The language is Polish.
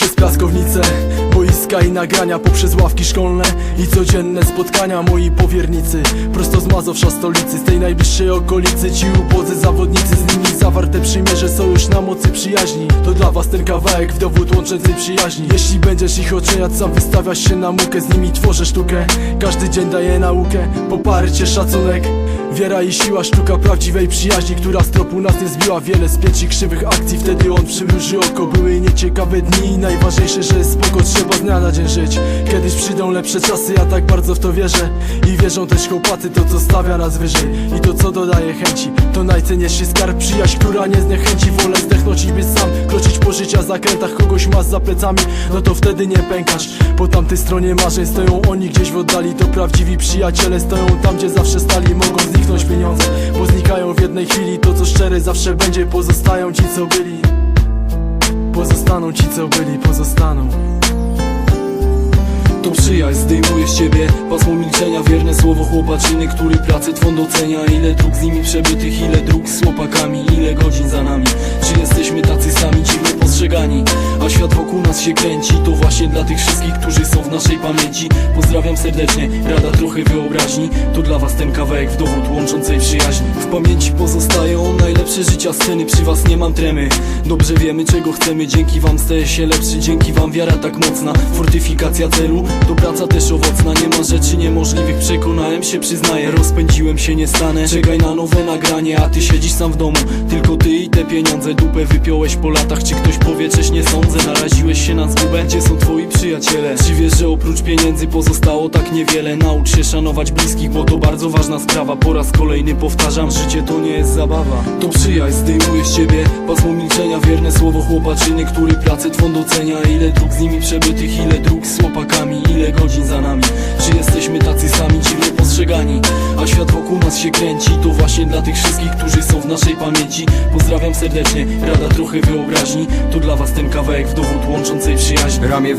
piaskownice Boiska i nagrania poprzez ławki szkolne I codzienne spotkania moi powiernicy Prosto z Mazowsza stolicy, z tej najbliższej okolicy. Ci ubodzy zawodnicy, z nimi zawarte przymierze Są już na mocy przyjaźni. To dla was ten kawałek w dowód łączącej przyjaźni. Jeśli będziesz ich oceniać, sam wystawiasz się na mukę Z nimi tworzę sztukę, każdy dzień daje naukę Poparcie, szacunek Wiera i siła, sztuka prawdziwej przyjaźni Która z tropu nas nie zbiła. Wiele spięć i krzywych akcji Wtedy on przymruży oko. Były nieciekawe dni najważniejsze, że spoko Trzeba z dnia na dzień żyć. Kiedyś przyjdą lepsze czasy, ja tak bardzo w to wierzę. I wierzą też chłopacy, to co stawia nas wyżej. I to co dodaje chęci. To najcenniejszy skarb, przyjaźń, która nie zniechęci. Wolę zdechnąć i być sam Kroczyć po życia zakrętach, kogoś masz za plecami No to wtedy nie pękasz. Po tamtej stronie marzeń stoją oni gdzieś w oddali. To prawdziwi przyjaciele stoją tam, gdzie zawsze stali. Mogą zniknąć pieniądze, bo znikają w jednej chwili. To co szczere zawsze będzie, pozostają ci co byli. Pozostaną ci co byli, pozostaną. To przyjaźń zdejmuje z ciebie pasmo milczenia. Wierne słowo chłopaczyny, który pracę twą docenia. Ile dróg z nimi przebytych, ile dróg z chłopakami. Ile godzin za nami wokół nas się kręci. To właśnie dla tych wszystkich, którzy są w naszej pamięci. Pozdrawiam serdecznie, rada trochę wyobraźni. To dla was ten kawałek w dowód łączącej przyjaźni. W pamięci pozostają najlepsze życia sceny. Przy was nie mam tremy. Dobrze wiemy czego chcemy. Dzięki wam staję się lepszy. Dzięki wam wiara tak mocna. Fortyfikacja celu To praca też owocna. Nie ma rzeczy niemożliwych. Przekonałem się, przyznaję. Rozpędziłem się, nie stanę. Czekaj na nowe nagranie A ty siedzisz sam w domu. Tylko ty i te pieniądze Dupę wypiąłeś po latach. Czy ktoś powie, cześć nie sądzę Naraziłeś się na zgubę Gdzie są twoi przyjaciele? Czy wiesz, że oprócz pieniędzy pozostało tak niewiele? Naucz się szanować bliskich Bo to bardzo ważna sprawa Po raz kolejny powtarzam Życie to nie jest zabawa To przyjaźń zdejmuje z ciebie Pasmo milczenia Wierne słowo chłopaczyny Który pracę twą docenia Ile dróg z nimi przebytych Ile dróg z chłopakami się kręci To właśnie dla tych wszystkich, którzy są w naszej pamięci. Pozdrawiam serdecznie Rada trochę wyobraźni. To dla was ten kawałek w dowód łączącej przyjaźni Ramię